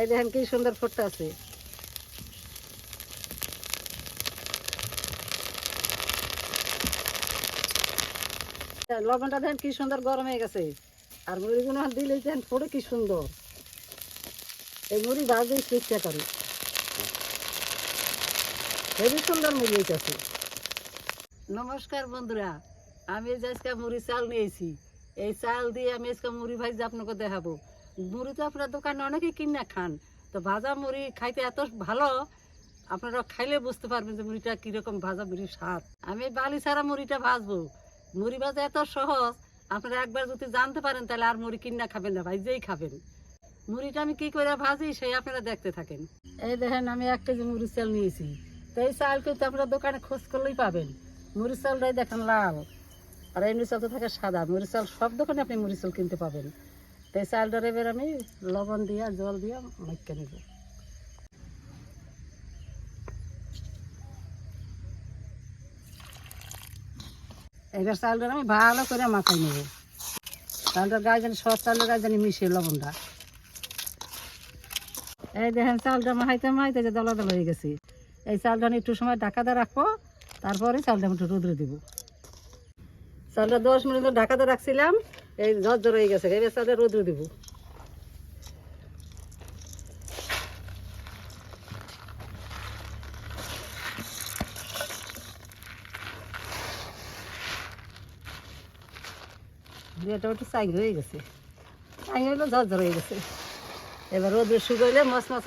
এই দেখেন কি সুন্দর ফুটতে আছে। লবণটা দেখেন কি সুন্দর গরম হয়ে গেছে। আর মুড়িগুলো দিলে দেখেন ফুটে কি সুন্দর। এই মুড়ি ভাজতে ইচ্ছা করে হেবি সুন্দর মুড়ি হইতেছে। নমস্কার বন্ধুরা, আমি আজকে মুড়ি চাল নিয়েছি। এই চাল দিয়ে আমি আজকে মুড়ি ভাজি আপনাকে দেখাবো। মুড়ি তো আপনার দোকানে অনেকে কিনে খান। তো ভাজা মুড়ি খাইতে এত ভালো, আপনারা খাইলে বুঝতে পারবেন যে মুড়িটা কীরকম ভাজা মুড়ির স্বাদ। আমি বালি ছাড়া মুড়িটা ভাজবো। মুড়ি ভাজা এত সহজ, আপনারা একবার যদি জানতে পারেন তাহলে আর মুড়ি কিনা খাবেন না ভাইজেই খাবেন। মুড়িটা আমি কি করে ভাজি সেই আপনারা দেখতে থাকেন। এই দেখেন, আমি এক কেজি মুড়ি চাল নিয়েছি। তো এই চাল কিন্তু আপনারা দোকানে খোঁজ করলেই পাবেন। মুড়ি চালটাই দেখেন লাল। আর এমনি চাল তো থাকে সাদা। মুড়ি চাল সব দোকানে আপনি মুড়ি চাল কিনতে পাবেন। তো এই চালটার এবার আমি লবণ দিয়া, জল দিয়া মাইকা নেব। এবার চালটা আমি ভালো করে মাখাই নেব। চালটার গায়ে জানি সব চালের গায়ে জানি মিশিয়ে লবণটা। এই দেখেন চালটা মাহাইতে মাহাইতে যে দলা দলা হয়ে গেছে। এই চালটা একটু সময় ঢাকাতে রাখব, তারপরে চালটা আমি একটু রোদ্রে দিব। চালটা দশ মিনিট ঢাকাতে রাখছিলাম, এই ঝরঝর হয়ে গেছে এবার চালটা রোদ্রে দিব। হয়ে হয়ে গেছে। এবার রোদ্রে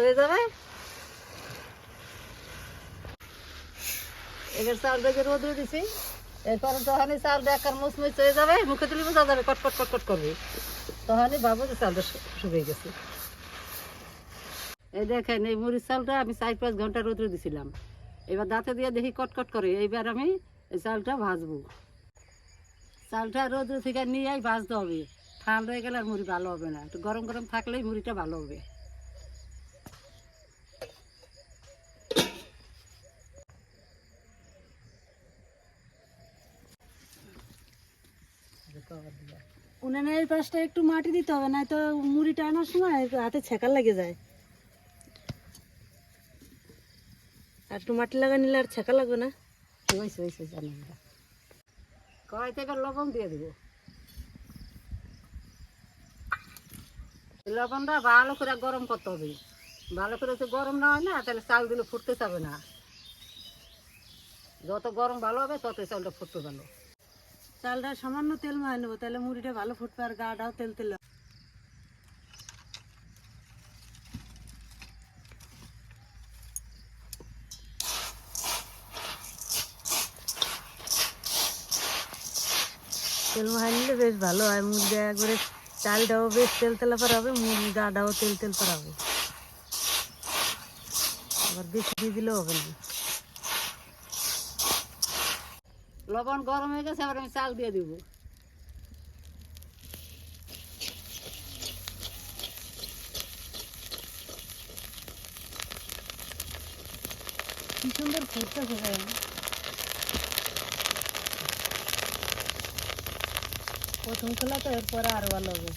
হয়ে যাবে। এবার দিছি। এরপরে তখনই চালটা একার মুচমুচ হয়ে যাবে, মুখে তুলে বোঝা যাবে, কটকট কটকট করবে। তখনই ভাবো যে চালটা শুকিয়ে গেছে। এই দেখেন, এই মুড়ির চালটা আমি চার পাঁচ ঘণ্টা রোদ্রে দিছিলাম। এবার দাঁতে দিয়ে দেখি কটকট করে, এইবার আমি এই চালটা ভাজবো। চালটা রোদ্রে থেকে নিয়েই ভাজতে হবে। ঠান্ডা হয়ে গেলে আর মুড়ি ভালো হবে না। একটু গরম গরম থাকলেই মুড়িটা ভালো হবে। উনানের এই পাশটা একটু মাটি দিতে হবে না তো সময় হাতে লেগে যায়। আর একটু মাটি লাগা নিলে আর ছেঁকা লাগবে না। জানি আমরা কড়াইতে এবার লবণ দিয়ে দিব। লবণটা ভালো করে গরম করতে হবে। ভালো করে যদি গরম না হয় না তাহলে চাল দিলে ফুটতে চাবে না। যত গরম ভালো হবে তত চালটা ফুটতে ভালো। চালটা সামান্য তেল মায় নেব, তাহলে মুড়িটা ভালো ফুটবে আর গাটাও তেল তেল তেল মাহাই নিলে বেশ ভালো হয় মুড়িটা একবারে চালটাও বেশ তেল তেলা পারা হবে, মুড়ি গাটাও তেল তেল পারা হবে। আবার বেশি দিয়ে দিলেও হবে না। লবণ গরম হয়ে গেছে এবার আমি চাল দিয়ে দিব। কি সুন্দর ফুটতেছে ভাই প্রথম খোলা তো এরপরে আরও ভালো হবে।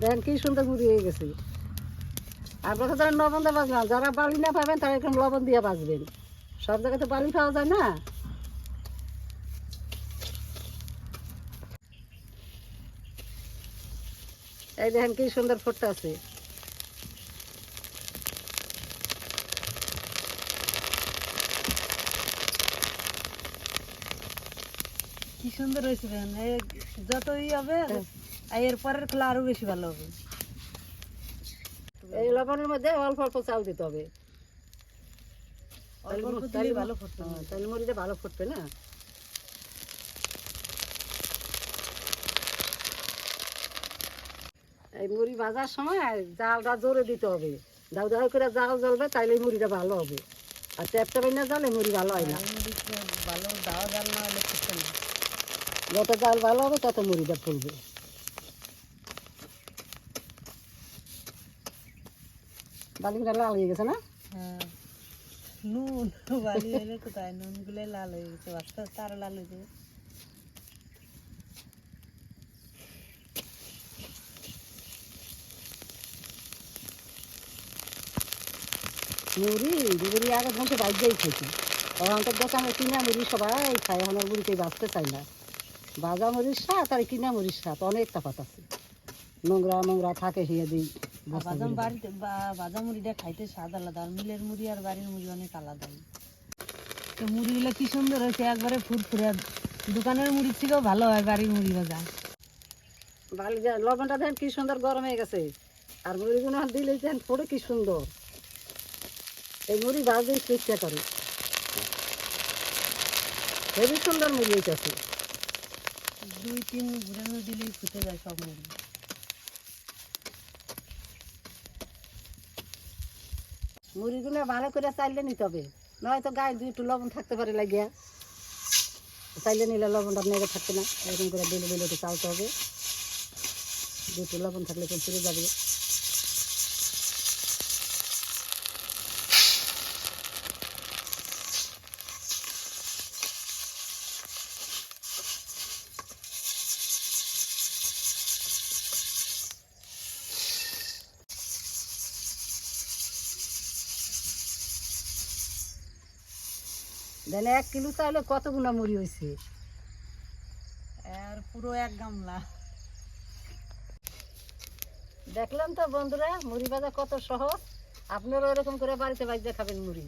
দেখেন কি সুন্দর মুড়ি হয়ে গেছে। আপনারা যারা লবণ দিয়ে বাজবেন যারা বালি না পাবেন তারা এরকম লবণ দিয়ে বাজবেন সব জায়গাতে বালি পাওয়া যায় না? এই দেখেন কি সুন্দর ফুটতে আছে। কি সুন্দর হয়েছে দেখেন যতই হবে এর পরের খোলা আরও বেশি ভালো হবে। এই লবণের মধ্যে অল্প অল্প চাল দিতে হবে। অল্প অল্প তাহলে ভালো ফুটবে। হ্যাঁ, তাহলে মুড়িটা ভালো ফুটবে না? এই মুড়ি ভাজার সময় জালটা জোরে দিতে হবে। দাউ দাউ করে জাল জ্বলবে তাইলে মুড়িটা ভালো হবে। আর ট্যাপটা বাইনা জালে মুড়ি ভালো হয় না। ভালো দাওয়া জাল না হলে যত জাল ভালো হবে তত মুড়িটা ফুলবে। বালিটা লাল হয়ে গেছে না? হ্যাঁ। নুন বালি হলে কোথায়? নুনগুলো লাল হয়ে গেছে আস্তে আস্তে আরও লাল হয়ে যাবে। মুড়ি মুড়ি আগে মুখে বাজ্যেই খেয়েছি। এখন তো দোকানে কিনা মুড়ি সবাই খায় এখন মুড়িতে বাঁচতে চাই না। বাজা মুড়ির স্বাদ আর কিনা মুড়ির স্বাদ অনেক তফাৎ আছে। নোংরা নোংরা থাকে হিয়ে দিই বাদাম বাড়িতে বাদাম মুড়িটা খাইতে স্বাদ আলাদা আর মিলের মুড়ি আর বাড়ির মুড়ি অনেক আলাদা। তো মুড়িগুলো কি সুন্দর হয়েছে একবারে ফুরফুরে। আর দোকানের মুড়ির থেকেও ভালো হয় বাড়ির মুড়ি ভাজা। বালি লবণটা দেন কি সুন্দর গরম হয়ে গেছে। আর মুড়িগুলো দিলে দেন পড়ে কি সুন্দর। এই মুড়ি ভাজতে চেষ্টা করে। হেবি সুন্দর মুড়ি হইতেছে দুই তিন ঘুরানো দিলেই ফুটে যায় সব মুড়ি। মুড়িগুলো ভালো করে চাইলে নিতে হবে। নয়তো গায়ে দুই একটু লবণ থাকতে পারে লাগিয়া। চাইলে নিলে লবণটা নেড়ে থাকবে না। এরকম করে বেলে একটু চালতে হবে। দুটো লবণ থাকলে তো ফিরে যাবে। দেন এক কিলো তাহলে কতগুলো মুড়ি হয়েছে আর পুরো এক গামলা। দেখলাম তো বন্ধুরা, মুড়ি ভাজা কত সহজ। আপনারা ওরকম করে বাড়িতে বাড়িতে খাবেন মুড়ি।